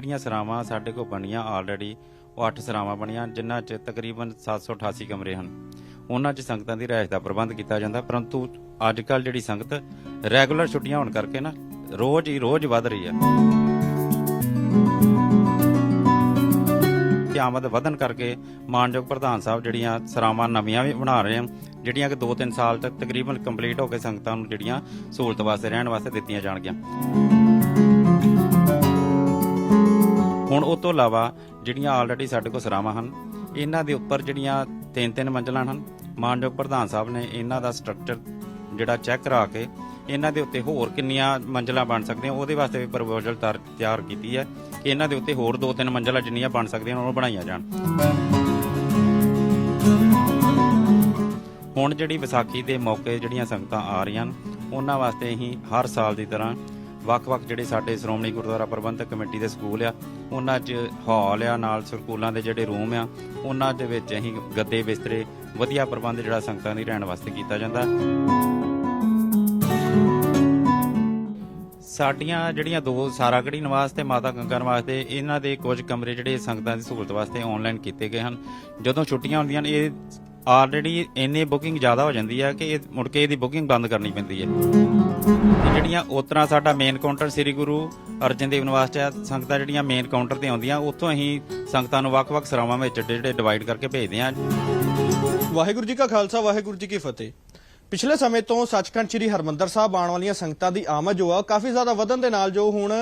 ਜਿਹੜੀਆਂ ਸਰਾਵਾਂ ਸਾਡੇ ਕੋਲ ਬਣੀਆਂ ਆਲਰੇਡੀ ਉਹ 8 ਸਰਾਵਾਂ ਬਣੀਆਂ ਜਿਨ੍ਹਾਂ 'ਚ ਤਕਰੀਬਨ 788 ਕਮਰੇ ਹਨ। ਉਹਨਾਂ 'ਚ ਸੰਗਤਾਂ ਦੀ ਰਿਹਾਇਸ਼ ਦਾ ਪ੍ਰਬੰਧ ਕੀਤਾ ਜਾਂਦਾ, ਪਰੰਤੂ ਅੱਜ ਕੱਲ ਜਿਹੜੀ ਸੰਗਤ ਰੈਗੂਲਰ ਛੁੱਟੀਆਂ ਹੋਣ ਕਰਕੇ ਨਾ, ਰੋਜ਼ ਹੀ ਰੋਜ਼ ਵੱਧ ਰਹੀ ਹੈ। ਕਿ ਆਮਦ ਵਧਣ ਕਰਕੇ ਮਾਨਯੋਗ ਪ੍ਰਧਾਨ ਸਾਹਿਬ ਜਿਹੜੀਆਂ ਸਰਾਵਾਂ ਨਵੀਆਂ ਵੀ ਬਣਾ ਰਹੇ ਹਨ, ਜਿਹੜੀਆਂ ਕਿ 2-3 ਸਾਲ ਤੱਕ ਤਕਰੀਬਨ ਕੰਪਲੀਟ ਹੋ ਕੇ ਸੰਗਤਾਂ ਨੂੰ ਜਿਹੜੀਆਂ ਸਹੂਲਤ ਵਾਸਤੇ, ਰਹਿਣ ਵਾਸਤੇ ਦਿੱਤੀਆਂ ਜਾਣਗੀਆਂ। ਹੁਣ ਉਹ ਤੋਂ ਇਲਾਵਾ ਜਿਹੜੀਆਂ ਆਲਰੇਡੀ ਸਾਡੇ ਕੋਲ ਸਰਾਵਾਂ ਹਨ, ਇਹਨਾਂ ਦੇ ਉੱਪਰ ਜਿਹੜੀਆਂ ਤਿੰਨ ਤਿੰਨ ਮੰਜ਼ਲਾਂ ਹਨ, ਮਾਨਯੋਗ ਪ੍ਰਧਾਨ ਸਾਹਿਬ ਨੇ ਇਹਨਾਂ ਦਾ ਸਟਰਕਚਰ ਜਿਹੜਾ ਚੈੱਕ ਕਰਾ ਕੇ ਇਹਨਾਂ ਦੇ ਉੱਤੇ ਹੋਰ ਕਿੰਨੀਆਂ ਮੰਜ਼ਲਾਂ ਬਣ ਸਕਦੀਆਂ, ਉਹਦੇ ਵਾਸਤੇ ਵੀ ਪ੍ਰਪੋਜ਼ਲ ਤਿਆਰ ਕੀਤੀ ਹੈ ਕਿ ਇਹਨਾਂ ਦੇ ਉੱਤੇ ਹੋਰ ਦੋ ਤਿੰਨ ਮੰਜ਼ਲਾਂ ਜਿੰਨੀਆਂ ਬਣ ਸਕਦੀਆਂ ਉਹਨਾਂ ਨੂੰ ਬਣਾਈਆਂ ਜਾਣ। ਹੁਣ ਜਿਹੜੀ ਵਿਸਾਖੀ ਦੇ ਮੌਕੇ ਜਿਹੜੀਆਂ ਸੰਗਤਾਂ ਆ ਰਹੀਆਂ ਹਨ, ਉਹਨਾਂ ਵਾਸਤੇ ਅਸੀਂ ਹਰ ਸਾਲ ਦੀ ਤਰ੍ਹਾਂ ਵੱਖ-ਵੱਖ ਜਿਹੜੇ ਸਾਡੇ ਸ਼੍ਰੋਮਣੀ ਗੁਰਦੁਆਰਾ ਪ੍ਰਬੰਧਕ ਕਮੇਟੀ ਦੇ ਸਕੂਲ ਆ, ਉਹਨਾਂ 'ਚ ਹਾਲ ਆ, ਨਾਲ ਸਕੂਲਾਂ ਦੇ ਜਿਹੜੇ ਰੂਮ ਆ, ਉਹਨਾਂ ਦੇ ਵਿੱਚ ਅਸੀਂ ਗੱਦੇ ਬਿਸਤਰੇ, ਵਧੀਆ ਪ੍ਰਬੰਧ ਜਿਹੜਾ ਸੰਗਤਾਂ ਦੀ ਰਹਿਣ ਵਾਸਤੇ ਕੀਤਾ ਜਾਂਦਾ। ਸਾਡੀਆਂ ਜਿਹੜੀਆਂ ਦੋ ਸਾਰਾਗੜੀ ਨਿਵਾਸ ਤੇ ਮਾਤਾ ਗੰਗਾ ਨਿਵਾਸ ਤੇ, ਇਹਨਾਂ ਦੇ ਕੁਝ ਕਮਰੇ ਜਿਹੜੇ ਸੰਗਤਾਂ ਦੀ ਸਹੂਲਤ ਵਾਸਤੇ ਆਨਲਾਈਨ ਕੀਤੇ ਗਏ ਹਨ। ਜਦੋਂ ਛੁੱਟੀਆਂ ਹੁੰਦੀਆਂ ਨੇ, ਇਹ ਆਲਰੇਡੀ ਇੰਨੀ ਬੁਕਿੰਗ ਜ਼ਿਆਦਾ ਹੋ ਜਾਂਦੀ ਹੈ ਕਿ ਇਹ ਮੁੜ ਕੇ ਇਹਦੀ ਬੁਕਿੰਗ ਬੰਦ ਕਰਨੀ ਪੈਂਦੀ ਹੈ। ਜਿਹੜੀਆਂ ਉਤਰਾ ਸਾਡਾ ਮੇਨ ਕਾਊਂਟਰ ਸ੍ਰੀ ਗੁਰੂ ਅਰਜਨ ਦੇਵ ਨਿਵਾਸ ਚ ਸੰਗਤਾਂ ਜਿਹੜੀਆਂ ਮੇਨ ਕਾਊਂਟਰ ਤੇ ਆਉਂਦੀਆਂ, ਉੱਥੋਂ ਅਸੀਂ ਸੰਗਤਾਂ ਨੂੰ ਵੱਖ-ਵੱਖ ਸਰਾਵਾਂ ਵਿੱਚ ਜਿਹੜੇ ਡਿਵਾਈਡ ਕਰਕੇ ਭੇਜਦੇ ਹਾਂ। ਵਾਹਿਗੁਰੂ ਜੀ ਕਾ ਖਾਲਸਾ, ਵਾਹਿਗੁਰੂ ਜੀ ਕੀ ਫਤਿਹ। ਪਿਛਲੇ ਸਮੇਂ ਤੋਂ ਸੱਚਖੰਡ ਸ੍ਰੀ ਹਰਮੰਦਰ ਸਾਹਿਬ ਆਉਣ ਵਾਲੀਆਂ ਸੰਗਤਾਂ ਦੀ ਆਮਦ ਜੋ ਆ, ਕਾਫੀ ਜ਼ਿਆਦਾ ਵਧਣ ਦੇ ਨਾਲ ਜੋ ਹੁਣ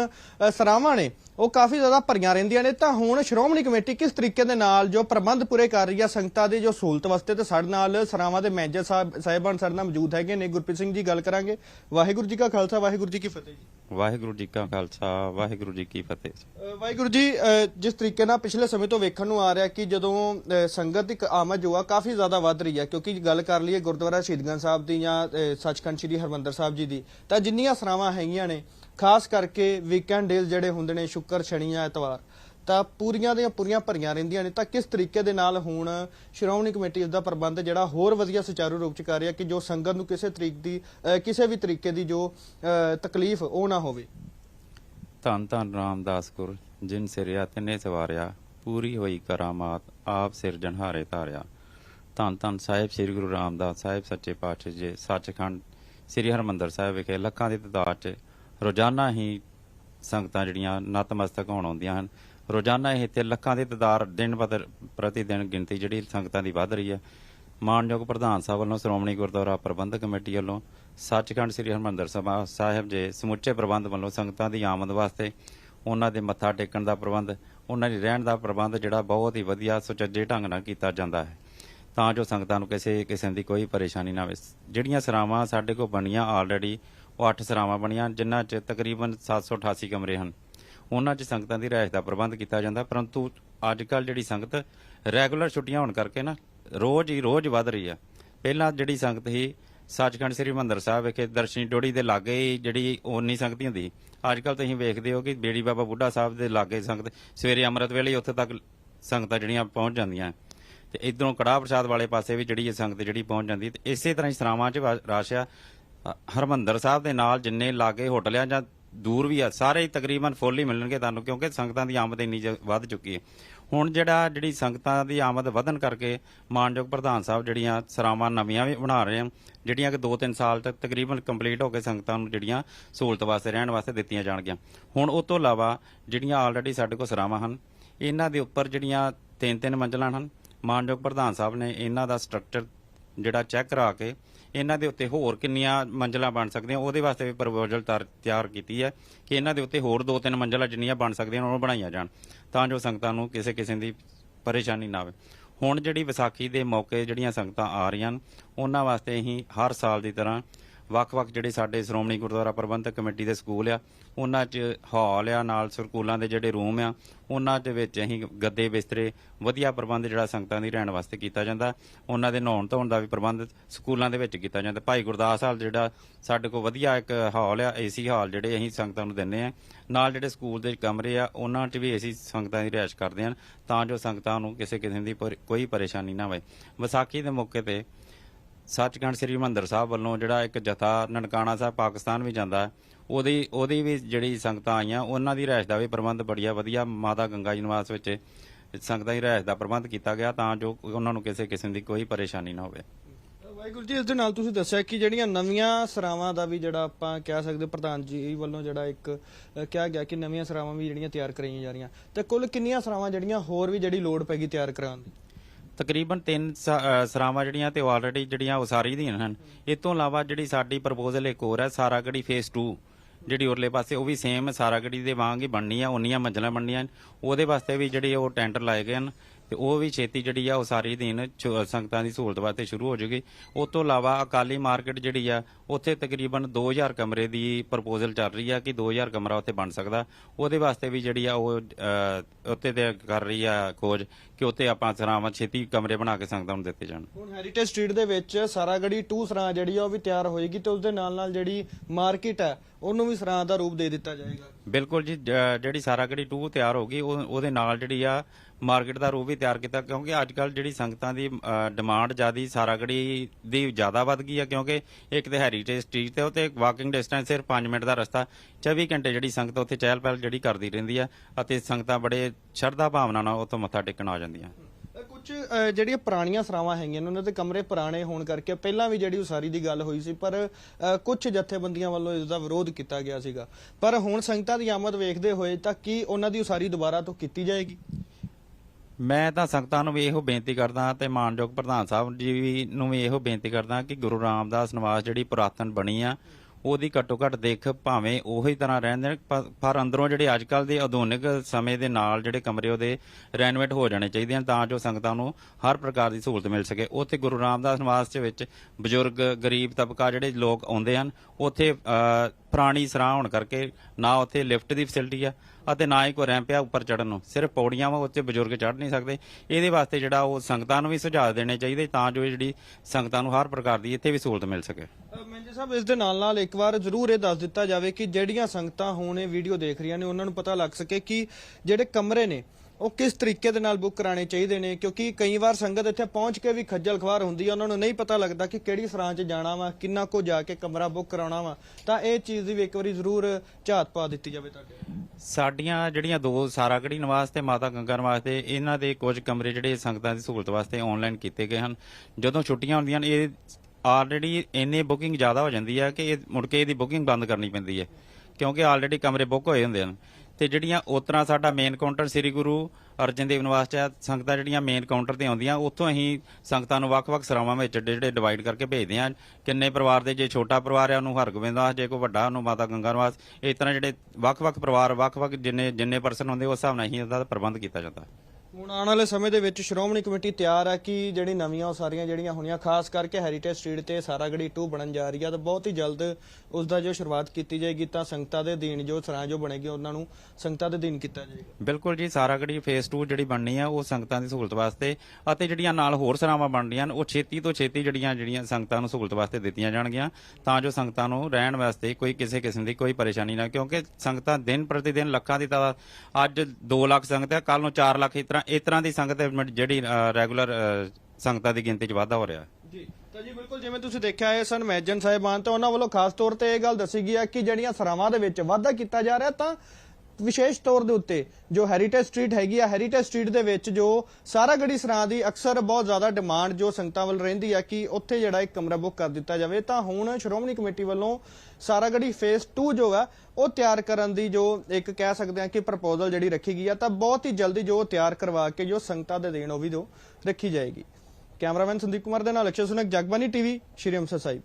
ਸਰਾਵਾਂ ਨੇ। ਉਹ ਕਾਫੀ ਜ਼ਿਆਦਾ ਭਰੀਆਂ ਰਹਿੰਦੀਆਂ ਨੇ। ਤਾਂ ਹੁਣ ਸ਼੍ਰੋਮਣੀ ਕਮੇਟੀ ਕਿਸ ਤਰੀਕੇ ਦੇ ਨਾਲ ਜੋ ਪ੍ਰਬੰਧ ਪੂਰੇ ਕਰ ਰਹੀ ਆ ਸੰਗਤਾਂ ਦੀ ਜੋ ਸਹੂਲਤ ਵਾਸਤੇ ਤੇ ਸਾਡੇ ਨਾਲ ਸਰਾਵਾਂ ਦੇ ਮੈਨੇਜਰ ਸਾਹਿਬ ਸਾਹਿਬਾਨ ਸਾਡੇ ਨਾਲ ਮੌਜੂਦ ਹੈਗੇ ਨੇ। ਗੁਰਪ੍ਰੀਤ ਸਿੰਘ ਜੀ ਗੱਲ ਕਰਾਂਗੇ। ਵਾਹਿਗੁਰੂ ਜੀ ਕਾ ਖਾਲਸਾ ਵਾਹਿਗੁਰੂ ਜੀ ਕੀ ਫਤਿਹ ਜੀ। ਵਾਹਿਗੁਰੂ ਜੀ ਕਾ ਖਾਲਸਾ ਵਾਹਿਗੁਰੂ ਜੀ ਕੀ ਫਤਿਹ ਵਾਹਿਗੁਰੂ ਜੀ ਜਿਸ ਤਰੀਕੇ ਨਾਲ ਪਿਛਲੇ ਸਮੇਂ ਤੋਂ ਵੇਖਣ ਨੂੰ ਆ ਰਿਹਾ ਕਿ ਜਦੋਂ ਸੰਗਤ ਦੀ ਆਮਦ ਜੋ ਆ ਕਾਫੀ ਜ਼ਿਆਦਾ ਵੱਧ ਰਹੀ ਹੈ ਕਿਉਂਕਿ ਗੱਲ ਕਰ ਲਈਏ ਗੁਰਦੁਆਰਾ ਸ਼ਹੀਦਗੰਜ ਸਾਹਿਬ ਦੀ ਜਾਂ ਸੱਚਖੰਡ ਸ੍ਰੀ ਹਰਮੰਦਰ ਸਾਹਿਬ ਜੀ ਦੀ ਤਾਂ ਜਿੰਨੀਆਂ ਸਰਾਵਾਂ ਹੈਗੀਆਂ ਨੇ ਖਾਸ ਕਰਕੇ ਵੀਕਐਂਡ ਡੇਜ਼ ਜਿਹੜੇ ਹੁੰਦੇ ਨੇ ਸ਼ੁੱਕਰ, ਸ਼ਨੀ ਜਾਂ ਐਤਵਾਰ, ਤਾਂ ਪੂਰੀਆਂ ਦੀਆਂ ਪੂਰੀਆਂ ਭਰੀਆਂ ਰਹਿੰਦੀਆਂ ਨੇ। ਤਾਂ ਕਿਸ ਤਰੀਕੇ ਦੇ ਨਾਲ ਹੁਣ ਸ਼੍ਰੋਮਣੀ ਕਮੇਟੀ ਇਸ ਦਾ ਪ੍ਰਬੰਧ ਜਿਹੜਾ ਹੋਰ ਵਧੀਆ ਸੁਚਾਰੂ ਰੂਪ ਚ ਕਰ ਰਿਹਾ ਕਿ ਜੋ ਸੰਗਤ ਨੂੰ ਕਿਸੇ ਤਰੀਕ ਦੀ ਕਿਸੇ ਵੀ ਤਰੀਕੇ ਦੀ ਜੋ ਤਕਲੀਫ ਉਹ ਨਾ ਹੋਵੇ? ਧੰਨ ਧੰਨ ਰਾਮਦਾਸ ਗੁਰ, ਜਿਨ ਸਿਰਿਆ ਤਿਨੇ ਸਵਾਰਿਆ, ਪੂਰੀ ਹੋਈ ਕਰਾਮਾਤ, ਆਪ ਸਿਰਜਣਹਾਰੇ ਧਾਰਿਆ। ਧੰਨ ਧੰਨ ਸਾਹਿਬ, ਸ੍ਰੀ ਗੁਰੂ ਰਾਮਦਾਸ ਸਾਹਿਬ, ਸੱਚੇ ਪਾਤਸ਼ਾਹ ਜੀ, ਸੱਚਖੰਡ, ਸ੍ਰੀ ਹਰਮੰਦਰ ਸਾਹਿਬ ਵਿਖੇ ਲੱਖਾਂ ਦੀ ਤਾਦਾਦ 'ਚ ਰੋਜ਼ਾਨਾ ਹੀ ਸੰਗਤਾਂ ਜਿਹੜੀਆਂ ਨਤਮਸਤਕ ਹੋਣ ਆਉਂਦੀਆਂ ਹਨ। ਰੋਜ਼ਾਨਾ ਇਹ ਇੱਥੇ ਲੱਖਾਂ ਦੀ ਤਾਦਾਦ ਦਿਨ ਬਦਰ ਪ੍ਰਤੀ ਦਿਨ ਗਿਣਤੀ ਜਿਹੜੀ ਸੰਗਤਾਂ ਦੀ ਵੱਧ ਰਹੀ ਹੈ। ਮਾਨਯੋਗ ਪ੍ਰਧਾਨ ਸਾਹਿਬ ਵੱਲੋਂ ਸ਼੍ਰੋਮਣੀ ਗੁਰਦੁਆਰਾ ਪ੍ਰਬੰਧਕ ਕਮੇਟੀ ਵੱਲੋਂ ਸੱਚਖੰਡ ਸ੍ਰੀ ਹਰਮੰਦਰ ਸਭਾ ਸਾਹਿਬ ਦੇ ਸਮੁੱਚੇ ਪ੍ਰਬੰਧ ਵੱਲੋਂ ਸੰਗਤਾਂ ਦੀ ਆਮਦ ਵਾਸਤੇ ਉਹਨਾਂ ਦੇ ਮੱਥਾ ਟੇਕਣ ਦਾ ਪ੍ਰਬੰਧ, ਉਹਨਾਂ ਦੇ ਰਹਿਣ ਦਾ ਪ੍ਰਬੰਧ ਜਿਹੜਾ ਬਹੁਤ ਹੀ ਵਧੀਆ ਸੁਚੱਜੇ ਢੰਗ ਨਾਲ ਕੀਤਾ ਜਾਂਦਾ ਹੈ। ਤਾਂ ਜੋ ਸੰਗਤਾਂ ਨੂੰ ਕਿਸੇ ਕਿਸਮ ਦੀ ਕੋਈ ਪਰੇਸ਼ਾਨੀ ਨਾ ਆਵੇ। ਜਿਹੜੀਆਂ ਸਰਾਵਾਂ ਸਾਡੇ ਕੋਲ ਬਣੀਆਂ ਆਲਰੇਡੀ ਉਹ 8 ਸਰਾਵਾਂ ਬਣੀਆਂ, ਜਿਨ੍ਹਾਂ 'ਚ ਤਕਰੀਬਨ 788 ਕਮਰੇ ਹਨ। ਉਹਨਾਂ 'ਚ ਸੰਗਤਾਂ ਦੀ ਰਿਹਾਇਸ਼ ਦਾ ਪ੍ਰਬੰਧ ਕੀਤਾ ਜਾਂਦਾ, ਪਰੰਤੂ ਅੱਜ ਕੱਲ ਜਿਹੜੀ ਸੰਗਤ ਰੈਗੂਲਰ ਛੁੱਟੀਆਂ ਹੋਣ ਕਰਕੇ ਨਾ, ਰੋਜ਼ ਹੀ ਰੋਜ਼ ਵੱਧ ਰਹੀ ਆ। ਪਹਿਲਾਂ ਜਿਹੜੀ ਸੰਗਤ ਸੀ, ਸੱਚਖੰਡ ਸ੍ਰੀ ਹਰਿਮੰਦਰ ਸਾਹਿਬ ਵਿਖੇ ਦਰਸ਼ਨੀ ਡੋੜੀ ਦੇ ਲਾਗੇ ਹੀ ਜਿਹੜੀ ਓਨੀ ਸੰਗਤ ਹੁੰਦੀ ਅੱਜ ਕੱਲ ਤੁਸੀਂ ਵੇਖਦੇ ਹੋ ਕਿ ਬੇੜੀ ਬਾਬਾ ਬੁੱਢਾ ਸਾਹਿਬ ਦੇ ਲਾਗੇ ਸੰਗਤ, ਸਵੇਰੇ ਅੰਮ੍ਰਿਤ ਵੇਲੇ ਉੱਥੇ ਤੱਕ ਸੰਗਤਾਂ ਜਿਹੜੀਆਂ ਪਹੁੰਚ ਜਾਂਦੀਆਂ। ਤੇ ਇਧਰੋਂ ਕੜਾਹ ਪ੍ਰਸ਼ਾਦ ਵਾਲੇ ਪਾਸੇ ਵੀ ਜਿਹੜੀ ਇਹ ਸੰਗਤ ਜਿਹੜੀ ਪਹੁੰਚ ਜਾਂਦੀ, ਤੇ ਇਸੇ ਤਰ੍ਹਾਂ ਹੀ ਸਰਾਵਾਂ 'ਚ ਵਾ- ਰਸ਼ ਆ। ਹਰਮੰਦਰ ਸਾਹਿਬ ਦੇ ਨਾਲ ਜਿੰਨੇ ਲਾਗੇ ਹੋਟਲ ਆ ਜਾਂ ਦੂਰ ਵੀ ਆ, ਸਾਰੇ ਹੀ ਤਕਰੀਬਨ ਫੁੱਲ ਹੀ ਮਿਲਣਗੇ ਤੁਹਾਨੂੰ, ਕਿਉਂਕਿ ਸੰਗਤਾਂ ਦੀ ਆਮਦ ਇੰਨੀ ਜ- ਵੱਧ ਚੁੱਕੀ ਹੈ। ਹੁਣ ਜਿਹੜਾ ਜਿਹੜੀ ਸੰਗਤਾਂ ਦੀ ਆਮਦ ਵਧਣ ਕਰਕੇ ਮਾਨਯੋਗ ਪ੍ਰਧਾਨ ਸਾਹਿਬ ਜਿਹੜੀਆਂ ਸਰਾਵਾਂ ਨਵੀਆਂ ਵੀ ਬਣਾ ਰਹੇ ਹਨ ਜਿਹੜੀਆਂ ਕਿ 2-3 ਸਾਲ ਤੱਕ ਤਕਰੀਬਨ ਕੰਪਲੀਟ ਹੋ ਕੇ ਸੰਗਤਾਂ ਨੂੰ ਜਿਹੜੀਆਂ ਸਹੂਲਤ ਵਾਸਤੇ, ਰਹਿਣ ਵਾਸਤੇ ਦਿੱਤੀਆਂ ਜਾਣਗੀਆਂ। ਹੁਣ ਉਹ ਤੋਂ ਇਲਾਵਾ ਜਿਹੜੀਆਂ ਆਲਰੇਡੀ ਸਾਡੇ ਕੋਲ ਸਰਾਵਾਂ ਹਨ, ਇਹਨਾਂ ਦੇ ਉੱਪਰ ਜਿਹੜੀਆਂ ਤਿੰਨ ਤਿੰਨ ਮੰਜ਼ਲਾਂ ਹਨ, ਮਾਨਯੋਗ ਪ੍ਰਧਾਨ ਸਾਹਿਬ ਨੇ ਇਹਨਾਂ ਦਾ ਸਟਰਕਚਰ ਜਿਹੜਾ ਚੈੱਕ ਕਰਾ ਕੇ ਇਹਨਾਂ ਦੇ ਉੱਤੇ ਹੋਰ ਕਿੰਨੀਆਂ ਮੰਜ਼ਲਾਂ ਬਣ ਸਕਦੀਆਂ? ਉਹਦੇ ਵਾਸਤੇ ਵੀ ਪ੍ਰਪੋਜ਼ਲ ਤਿਆਰ ਕੀਤੀ ਹੈ ਕਿ ਇਹਨਾਂ ਦੇ ਉੱਤੇ ਹੋਰ ਦੋ ਤਿੰਨ ਮੰਜ਼ਲਾਂ ਜਿੰਨੀਆਂ ਬਣ ਸਕਦੀਆਂ ਉਹਨਾਂ ਨੂੰ ਬਣਾਈਆਂ ਜਾਣ, ਤਾਂ ਜੋ ਸੰਗਤਾਂ ਨੂੰ ਕਿਸੇ ਕਿਸਮ ਦੀ ਪਰੇਸ਼ਾਨੀ ਨਾ ਆਵੇ। ਹੁਣ ਜਿਹੜੀ ਵਿਸਾਖੀ ਦੇ ਮੌਕੇ ਜਿਹੜੀਆਂ ਸੰਗਤਾਂ ਆ ਰਹੀਆਂ ਹਨ, ਉਹਨਾਂ ਵਾਸਤੇ ਅਸੀਂ ਹਰ ਸਾਲ ਦੀ ਤਰ੍ਹਾਂ ਵੱਖ-ਵੱਖ ਜਿਹੜੇ ਸਾਡੇ ਸ਼੍ਰੋਮਣੀ ਗੁਰਦੁਆਰਾ ਪ੍ਰਬੰਧਕ ਕਮੇਟੀ ਦੇ ਸਕੂਲ ਆ, ਉਹਨਾਂ 'ਚ ਹਾਲ ਆ, ਨਾਲ ਸਕੂਲਾਂ ਦੇ ਜਿਹੜੇ ਰੂਮ ਆ, ਉਹਨਾਂ ਦੇ ਵਿੱਚ ਅਸੀਂ ਗੱਦੇ ਬਿਸਤਰੇ, ਵਧੀਆ ਪ੍ਰਬੰਧ ਜਿਹੜਾ ਸੰਗਤਾਂ ਦੀ ਰਹਿਣ ਵਾਸਤੇ ਕੀਤਾ ਜਾਂਦਾ, ਉਹਨਾਂ ਦੇ ਨਹਾਉਣ ਧੋਣ ਦਾ ਵੀ ਪ੍ਰਬੰਧ ਸਕੂਲਾਂ ਦੇ ਵਿੱਚ ਕੀਤਾ ਜਾਂਦਾ। ਭਾਈ ਗੁਰਦਾਸ ਹਾਲ ਜਿਹੜਾ ਸਾਡੇ ਕੋਲ ਵਧੀਆ ਇੱਕ ਹਾਲ ਆ, ਏਸੀ ਹਾਲ ਜਿਹੜੇ ਅਸੀਂ ਸੰਗਤਾਂ ਨੂੰ ਦਿੰਦੇ ਆ। ਨਾਲ ਜਿਹੜੇ ਸਕੂਲ ਦੇ ਕਮਰੇ ਆ, ਉਹਨਾਂ 'ਚ ਵੀ ਅਸੀਂ ਸੰਗਤਾਂ ਦੀ ਰਿਹਾਇਸ਼ ਕਰਦੇ ਹਾਂ, ਤਾਂ ਜੋ ਸੰਗਤਾਂ ਨੂੰ ਕਿਸੇ ਕਿਸਮ ਦੀ ਪਰ- ਕੋਈ ਪਰੇਸ਼ਾਨੀ ਨਾ ਆਵੇ। ਵਿਸਾਖੀ ਦੇ ਮੌਕੇ ਤੇ ਸੱਚਖੰਡ ਸ੍ਰੀ ਹਰਿਮੰਦਰ ਸਾਹਿਬ ਵੱਲੋਂ ਜਿਹੜਾ ਇੱਕ ਜਥਾ ਨਨਕਾਣਾ ਸਾਹਿਬ ਪਾਕਿਸਤਾਨ ਵੀ ਜਾਂਦਾ ਹੈ, ਉਹਦੀ ਉਹਦੀ ਵੀ ਜਿਹੜੀ ਸੰਗਤਾਂ ਆਈਆਂ, ਉਹਨਾਂ ਦੀ ਰਹਿਸ਼ ਦਾ ਵੀ ਪ੍ਰਬੰਧ ਬੜੀਆ ਵਧੀਆ ਮਾਤਾ ਗੰਗਾ ਜੀ ਨਿਵਾਸ ਵਿੱਚ ਸੰਗਤਾਂ ਦੀ ਰਹਿਸ਼ ਦਾ ਪ੍ਰਬੰਧ ਕੀਤਾ ਗਿਆ ਤਾਂ ਜੋ ਉਹਨਾਂ ਨੂੰ ਕਿਸੇ ਕਿਸਮ ਦੀ ਕੋਈ ਪਰੇਸ਼ਾਨੀ ਨਾ ਹੋਵੇ। ਵਾਹਿਗੁਰੂ ਜੀ, ਇਸ ਦੇ ਨਾਲ ਤੁਸੀਂ ਦੱਸਿਆ ਕਿ ਜਿਹੜੀਆਂ ਨਵੀਆਂ ਸਰਾਵਾਂ ਦਾ ਵੀ ਜਿਹੜਾ ਆਪਾਂ ਕਹਿ ਸਕਦੇ ਪ੍ਰਧਾਨ ਜੀ ਵੱਲੋਂ ਜਿਹੜਾ ਇੱਕ ਕਿਹਾ ਗਿਆ ਕਿ ਨਵੀਆਂ ਸਰਾਵਾਂ ਵੀ ਜਿਹੜੀਆਂ ਤਿਆਰ ਕਰਾਈਆਂ ਜਾ ਰਹੀਆਂ। ਤੇ ਕੁੱਲ ਕਿੰਨੀਆਂ ਸਰਾਵਾਂ ਜਿਹੜੀਆਂ, ਹੋਰ ਵੀ ਜਿਹੜੀ ਲੋੜ ਪੈਗੀ ਤਿਆਰ ਕਰਾਉਣ ਦੀ? ਤਕਰੀਬਨ ਤਿੰਨ ਸ- ਸਰਾਵਾਂ ਜਿਹੜੀਆਂ ਤੇ ਆਲਰੇਡੀ ਜਿਹੜੀਆਂ ਉਸਾਰੀ ਦੀਆਂ ਹਨ। ਇਸ ਤੋਂ ਇਲਾਵਾ ਜਿਹੜੀ ਸਾਡੀ ਪ੍ਰਪੋਜ਼ਲ ਇੱਕ ਹੋਰ ਹੈ, ਸਾਰਾਗੜੀ ਫੇਸ 2 ਜਿਹੜੀ ਉਰਲੇ ਪਾਸੇ ਉਹ ਵੀ ਸੇਮ ਸਾਰਾਗੜੀ ਦੇ ਵਾਂਗ ਹੀ ਬਣਨੀ ਆ, ਉਨੀਆਂ ਮੰਜ਼ਲਾਂ ਬਣਨੀਆਂ ਉਹਦੇ ਵਾਸਤੇ ਵੀ ਜਿਹੜੇ ਉਹ ਟੈਂਡਰ ਲਾਏ ਗਏ ਹਨ। ਤੇ ਉਹ ਵੀ ਛੇਤੀ ਜਿਹੜੀ ਆ ਉਹ ਉਸਾਰੀ ਦਿਨ ਛ- ਸੰਗਤਾਂ ਦੀ ਸਹੂਲਤ ਵਾਸਤੇ ਸ਼ੁਰੂ ਹੋ ਜੂਗੀ। ਉਸ ਤੋਂ ਇਲਾਵਾ ਅਕਾਲੀ ਮਾਰਕੀਟ ਜਿਹੜੀ ਆ ਉੱਥੇ ਤਕਰੀਬਨ 2000 ਕਮਰੇ ਦੀ ਪ੍ਰਪੋਜ਼ਲ ਚੱਲ ਰਹੀ ਆ ਕਿ 2000 ਕਮਰਾ ਉੱਥੇ ਬਣ ਸਕਦਾ। ਉਹਦੇ ਵਾਸਤੇ ਵੀ ਜਿਹੜੀ ਆ ਉਹ ਅ, ਉੱਤੇ ਤੇ ਕਰ ਰਹੀ ਆ ਖੋਜ ਕਿ ਉੱਥੇ ਆਪਾਂ ਸਰਾਵਾਂ ਛੇਤੀ ਕਮਰੇ ਬਣਾ ਕੇ ਸੰਗਤਾਂ ਨੂੰ ਦਿੱਤੇ ਜਾਣ। ਹੁਣ ਹੈਰੀਟੇਜ ਸਟਰੀਟ ਦੇ ਵਿੱਚ ਸਾਰਾਗੜੀ 2 ਸਰਾਂ ਜਿਹੜੀ ਆ ਉਹ ਵੀ ਤਿਆਰ ਹੋਏਗੀ ਤੇ ਉਸ ਦੇ ਨਾਲ ਨਾਲ ਜਿਹੜੀ ਮਾਰਕੀਟ ਹੈ ਉਹਨੂੰ ਵੀ ਸਰਾਂ ਦਾ ਰੂਪ ਦੇ ਦਿੱਤਾ ਜਾਏਗਾ। ਬਿਲਕੁਲ ਜੀ ਜ- ਜਿਹੜੀ ਸਾਰਾਗੜੀ 2 ਤਿਆਰ ਹੋ ਗਈ ਉਹ- ਉਹਦੇ ਨਾਲ ਜਿਹੜੀ ਆ ਮਾਰਕੀਟ ਦਾ ਰੂਪ ਵੀ ਤਿਆਰ ਕੀਤਾ ਕਿਉਂਕਿ ਅੱਜ ਕੱਲ ਜਿਹੜੀ ਸੰਗਤਾਂ ਦੀ ਅ, ਡਿਮਾਂਡ ਜਿਆਦੀ ਸਾਰਾਗੜੀ ਦੀ ਜ਼ਿਆਦਾ ਵੱਧ ਗਈ ਆ ਕਿਉਂਕਿ ਇੱਕ ਤੇ ਹੈਰੀਟੇਜ ਸਟਰੀਟ ਤੇ ਉਹ ਉੱਤੇ ਵਾਕਿੰਗ ਡਿਸਟੈਂਸ ਸਿਰਫ 5 ਮਿੰਟ ਦਾ ਰਸਤਾ 24 ਘੰਟੇ ਜਿਹੜੀ ਸੰਗਤ ਉੱਥੇ ਚਹਿਲ ਪਹਿਲ ਜਿਹੜੀ ਕਰਦੀ ਰਹਿੰਦੀ ਆ ਅਤੇ ਸੰਗਤਾਂ ਬੜੇ ਸ਼ਰਧਾ ਭਾਵਨਾ ਨਾਲ ਉੱਥੋਂ ਮੱਥਾ ਟੇਕਣ ਆ ਜਾਂਦੀਆਂ। ਕੁਝ ਜਿਹੜੀਆਂ ਪੁਰਾਣੀਆਂ ਸਰਾਵਾਂ ਹੈਗੀਆਂ ਨੇ, ਉਹਨਾਂ ਦੇ ਕਮਰੇ ਪੁਰਾਣੇ ਹੋਣ ਕਰਕੇ ਪਹਿਲਾਂ ਵੀ ਜਿਹੜੀ ਉਸਾਰੀ ਦੀ ਗੱਲ ਹੋਈ ਸੀ, ਪਰ ਕੁਝ ਜਥੇਬੰਦੀਆਂ ਵੱਲੋਂ ਇਸ ਦਾ ਵਿਰੋਧ ਕੀਤਾ ਗਿਆ ਸੀਗਾ। ਪਰ ਹੁਣ ਸੰਗਤਾਂ ਦੀ ਆਮਦ ਵੇਖਦੇ ਹੋਏ ਤਾਂ ਕੀ ਉਹਨਾਂ ਦੀ ਉਸਾਰੀ ਦੁਬਾਰਾ ਤੋਂ ਕੀਤੀ ਜਾਏਗੀ? ਮੈਂ ਤਾਂ ਸੰਗਤਾਂ ਨੂੰ ਵੀ ਇਹੋ ਬੇਨਤੀ ਕਰਦਾ ਤੇ ਮਾਨਯੋਗ ਪ੍ਰਧਾਨ ਸਾਹਿਬ ਜੀ ਨੂੰ ਵੀ ਇਹੋ ਬੇਨਤੀ ਕਰਦਾ ਕਿ ਗੁਰੂ ਰਾਮਦਾਸ ਨਿਵਾਸ ਜਿਹੜੀ ਪੁਰਾਤਨ ਬਣੀ ਆ ਉਹਦੀ ਘੱਟੋ ਘੱਟ ਦੇਖ ਭਾਵੇਂ ਉਹੀ ਤਰ੍ਹਾਂ ਰਹਿੰਦੇ ਨੇ ਪਰ ਅੰਦਰੋਂ ਜਿਹੜੇ ਅੱਜ ਕੱਲ ਦੇ ਆਧੁਨਿਕ ਸਮੇਂ ਦੇ ਨਾਲ ਜਿਹੜੇ ਕਮਰੇ ਉਹਦੇ ਰੈਨੋਵੇਟ ਹੋ ਜਾਣੇ ਚਾਹੀਦੇ ਹਨ, ਤਾਂ ਜੋ ਸੰਗਤਾਂ ਨੂੰ ਹਰ ਪ੍ਰਕਾਰ ਦੀ ਸਹੂਲਤ ਮਿਲ ਸਕੇ। ਉੱਥੇ ਗੁਰੂ ਰਾਮਦਾਸ ਨਿਵਾਸ ਦੇ ਵਿੱਚ ਬਜ਼ੁਰਗ, ਗਰੀਬ ਤਬਕਾ ਜਿਹੜੇ ਲੋਕ ਆਉਂਦੇ ਹਨ, ਉੱਥੇ ਪੁਰਾਣੀ ਸਰਾਂ ਹੋਣ ਕਰਕੇ ਨਾ ਉੱਥੇ ਲਿਫਟ ਦੀ ਫੈਸਿਲਿਟੀ ਆ ਅਤੇ ਨਾ ਹੀ ਕੋਈ ਰੈਂਪ ਆ ਉੱਪਰ ਚੜਨ ਨੂੰ। ਸਿਰਫ ਪੌੜੀਆਂ ਵਾ ਉੱਤੇ ਬਜ਼ੁਰਗ ਚੜ ਨਹੀਂ ਸਕਦੇ। ਇਹਦੇ ਵਾਸਤੇ ਜਿਹੜਾ ਉਹ ਸੰਗਤਾਂ ਨੂੰ ਵੀ ਸੁਝਾਅ ਦੇਣੇ ਚਾਹੀਦੇ ਤਾਂ ਜੋ ਜਿਹੜੀ ਸੰਗਤਾਂ ਨੂੰ ਹਰ ਪ੍ਰਕਾਰ ਦੀ ਇੱਥੇ ਵੀ ਸਹੂਲਤ ਮਿਲ ਸਕੇ। ਸਾਹਿਬ, ਇਸ ਦੇ ਨਾਲ ਨਾਲ ਇੱਕ ਵਾਰ ਜ਼ਰੂਰ ਇਹ ਦੱਸ ਦਿੱਤਾ ਜਾਵੇ ਕਿ ਜਿਹੜੀਆਂ ਸੰਗਤਾਂ ਹੁਣ ਇਹ ਵੀਡੀਓ ਦੇਖ ਰਹੀਆਂ ਨੇ, ਉਹਨਾਂ ਨੂੰ ਪਤਾ ਲੱਗ ਸਕੇ ਕਿ ਜਿਹੜੇ ਕਮਰੇ ਨੇ, ਉਹ ਕਿਸ ਤਰੀਕੇ ਦੇ ਨਾਲ ਬੁੱਕ ਕਰਾਣੇ ਚਾਹੀਦੇ ਨੇ, ਕਿਉਂਕਿ ਕਈ ਵਾਰ ਸੰਗਤ ਇੱਥੇ ਪਹੁੰਚ ਕੇ ਵੀ ਖੱਜਲ ਖਵਾਰ ਹੁੰਦੀ ਹੈ ਉਹਨਾਂ ਨੂੰ ਨਹੀਂ ਪਤਾ ਲੱਗਦਾ ਕਿ ਕਿਹੜੀ ਸਰਾਂ 'ਚ ਜਾਣਾ ਵਾ, ਕਿੰਨਾ ਕੋ ਜਾ ਕੇ ਕਮਰਾ ਬੁੱਕ ਕਰਾਉਣਾ ਵਾ। ਤਾਂ ਇਹ ਚੀਜ਼ ਦੀ ਵੀ ਇੱਕ ਵਾਰੀ ਜ਼ਰੂਰ ਝਾਤ ਪਾ ਦਿੱਤੀ ਜਾਵੇ ਤੁਹਾਡੇ। ਸਾਡੀਆਂ ਜਿਹੜੀਆਂ ਦੋ ਸਾਰਾਗੜੀ ਨਿਵਾਸ ਤੇ ਮਾਤਾ ਗੰਗਾ ਨਿਵਾਸ ਤੇ, ਇਹਨਾਂ ਦੇ ਕੁਝ ਕਮਰੇ ਜਿਹੜੇ ਸੰਗਤਾਂ ਦੀ ਸਹੂਲਤ ਵਾਸਤੇ ਆਨਲਾਈਨ ਕੀਤੇ ਗਏ ਹਨ। ਜਦੋਂ ਛੁੱਟੀਆਂ ਹੁੰਦੀਆਂ ਨੇ, ਇਹ ਆਲਰੇਡੀ ਇੰਨੀ ਬੁਕਿੰਗ ਜ਼ਿਆਦਾ ਹੋ ਜਾਂਦੀ ਹੈ ਕਿ ਇਹ ਮੁੜ ਕੇ ਇਹਦੀ ਬੁਕਿੰਗ ਬੰਦ ਕਰਨੀ ਪੈਂਦੀ ਹੈ। ਕਿਉਂਕਿ ਆਲਰੇਡੀ ਕਮਰੇ ਬੁੱਕ ਹੋਏ ਹੁੰਦੇ ਹਨ। ਤੇ ਜਿਹੜੀਆਂ ਉਤਰਾ ਸਾਡਾ ਮੇਨ ਕਾਊਂਟਰ ਸ੍ਰੀ ਗੁਰੂ ਅਰਜਨ ਦੇਵ ਨਿਵਾਸ ਚ ਹੈ, ਸੰਗਤਾਂ ਜਿਹੜੀਆਂ ਮੇਨ ਕਾਊਂਟਰ ਤੇ ਆਉਂਦੀਆਂ ਉੱਥੋਂ ਅਸੀਂ ਸੰਗਤਾਂ ਨੂੰ ਵੱਖ-ਵੱਖ ਸਰਾਵਾਂ ਵਿੱਚ ਜਿਹੜੇ ਡਿਵਾਈਡ ਕਰਕੇ ਭੇਜਦੇ ਹਾਂ। ਕਿੰਨੇ ਪਰਿਵਾਰ ਦੇ ਜੇ ਛੋਟਾ ਪਰਿਵਾਰ ਹੈ ਉਹਨੂੰ ਹਰਗੋਬਿੰਦ ਜੇ ਕੋਈ ਵੱਡਾ ਉਹਨੂੰ ਮਾਤਾ ਗੰਗਾ ਨਿਵਾਸ ਇਸ ਤਰ੍ਹਾਂ ਜਿਹੜੇ ਵੱਖ-ਵੱਖ ਪਰਿਵਾਰ ਵੱਖ-ਵੱਖ ਜਿੰਨੇ ਜਿੰਨੇ ਪਰਸਨ ਹੁੰਦੇ ਉਸ ਹਿਸਾਬ ਨਾਲ ਹੀ ਇਹਦਾ ਪ੍ਰਬੰਧ ਕੀਤਾ ਜਾਂਦਾ। ਹੁਣ ਆਉਣ ਵਾਲੇ ਸਮੇਂ ਦੇ ਵਿੱਚ ਸ਼੍ਰੋਮਣੀ ਕਮੇਟੀ ਤਿਆਰ ਹੈ ਕਿ ਜਿਹੜੀ ਨਵੀਆਂ ਉਸਾਰੀਆਂ ਜਿਹੜੀਆਂ ਹੋਣੀਆਂ, ਖਾਸ ਕਰਕੇ ਹੈਰੀਟੇਜ ਸਟਰੀਟ ਤੇ ਸਾਰਾਗੜੀ 2 ਬਣਨ ਜਾ ਰਹੀ ਹੈ ਤਾਂ ਬਹੁਤ ਹੀ ਜਲਦ ਉਸ ਦਾ ਜੋ ਸ਼ੁਰੂਆਤ ਕੀਤੀ ਜਾਏਗੀ, ਤਾਂ ਸੰਗਤਾਂ ਦੇ ਦੀਨ ਜੋ ਸਰਾਂ ਜੋ ਬਣੇਗੀ, ਉਹਨਾਂ ਨੂੰ ਸੰਗਤਾਂ ਦੇ ਦੀਨ ਕੀਤਾ ਜਾਏਗਾ। ਬਿਲਕੁਲ ਜੀ, ਸਾਰਾਗੜੀ ਫੇਸ 2 ਜਿਹੜੀ ਬਣਨੀ ਹੈ ਉਹ ਸੰਗਤਾਂ ਦੀ ਸਹੂਲਤ ਵਾਸਤੇ ਅਤੇ ਜਿਹੜੀਆਂ ਨਾਲ ਹੋਰ ਸਰਾਵਾਂ ਬਣਦੀਆਂ ਹਨ, ਉਹ ਛੇਤੀ ਤੋਂ ਛੇਤੀ ਜਿਹੜੀਆਂ ਜਿਹੜੀਆਂ ਸੰਗਤਾਂ ਨੂੰ ਸਹੂਲਤ ਵਾਸਤੇ ਦਿੱਤੀਆਂ ਜਾਣਗੀਆਂ, ਤਾਂ ਜੋ ਸੰਗਤਾਂ ਨੂੰ ਰਹਿਣ ਵਾਸਤੇ ਕੋਈ ਕਿਸੇ ਕਿਸਮ ਦੀ ਕੋਈ ਪਰੇਸ਼ਾਨੀ ਨਾ, ਕਿਉਂਕਿ ਸੰਗਤਾਂ ਦਿਨ ਪ੍ਰਤੀ ਦਿਨ ਲੱਖਾਂ ਦੀ ਤਾਦਾਦ ਅੱਜ 2 ਲੱਖ ਸੰਗਤ ਹੈ ਕੱਲ ਨੂੰ 4 ਲੱਖ ਇਸ ਤਰ੍ਹਾਂ ਇਸ ਤਰ੍ਹਾਂ ਦੀ ਸੰਗਤ ਜਿਹੜੀ ਰੈਗੂਲਰ ਸੰਗਤਾਂ ਦੀ ਗਿਣਤੀ 'ਚ ਵਾਧਾ ਹੋ ਰਿਹਾ ਜੀ, ਤਾਂ ਜੀ ਬਿਲਕੁਲ ਜਿਵੇਂ ਤੁਸੀਂ ਦੇਖਿਆ ਹੈ ਸਨ ਮੈਜਨ ਸਾਹਿਬਾਨ, ਤੇ ਉਹਨਾਂ ਵੱਲੋਂ ਖਾਸ ਤੌਰ ਤੇ ਇਹ ਗੱਲ ਦੱਸੀ ਗਈ ਹੈ ਕਿ ਜਿਹੜੀਆਂ ਸਰਾਵਾਂ ਦੇ ਵਿੱਚ ਵਾਧਾ ਕੀਤਾ ਜਾ ਰਿਹਾ, ਤਾਂ ਵਿਸ਼ੇਸ਼ ਤੌਰ ਦੇ ਉੱਤੇ ਜੋ ਹੈਰੀਟੇਜ ਸਟਰੀਟ ਹੈਗੀ ਆ ਹੈਰੀਟੇਜ ਸਟਰੀਟ ਦੇ ਵਿੱਚ ਜੋ ਸਾਰਾ ਗੜੀ ਸਰਾਂ ਦੀ ਅਕਸਰ ਬਹੁਤ ਜ਼ਿਆਦਾ ਡਿਮਾਂਡ ਜੋ ਸੰਗਤਾਂ ਵੱਲ ਰਹਿੰਦੀ ਆ ਕਿ ਉੱਥੇ ਜਿਹੜਾ ਇੱਕ ਕਮਰਾ ਬੁੱਕ ਕਰ ਦਿੱਤਾ ਜਾਵੇ, ਤਾਂ ਹੁਣ ਸ਼੍ਰੋਮਣੀ ਕਮੇਟੀ ਵੱਲੋਂ ਸਾਰਾ ਗੜੀ ਫੇਸ 2 ਜੋ ਹੈ ਉਹ ਤਿਆਰ ਕਰਨ ਦੀ ਜੋ ਇੱਕ ਕਹਿ ਸਕਦੇ ਆ ਕਿ ਪ੍ਰਪੋਜ਼ਲ ਜਿਹੜੀ ਰੱਖੀ ਗਈ ਆ, ਤਾਂ ਬਹੁਤ ਹੀ ਜਲਦੀ ਜੋ ਉਹ ਤਿਆਰ ਕਰਵਾ ਕੇ ਜੋ ਸੰਗਤਾਂ ਦੇ ਦੇਣ ਉਹ ਵੀ ਜੋ ਰੱਖੀ ਜਾਏਗੀ। ਕੈਮਰਾਮੈਨ ਸੰਦੀਪ ਕੁਮਾਰ ਦੇ ਨਾਲ ਅਕਸ਼ੇ ਸੁਨਕ ਜਗਬਾਨੀ ਟੀਵੀ, ਸ਼੍ਰੀ ਅੰਮ੍ਰਿਤਸਰ ਸਾਹਿਬ।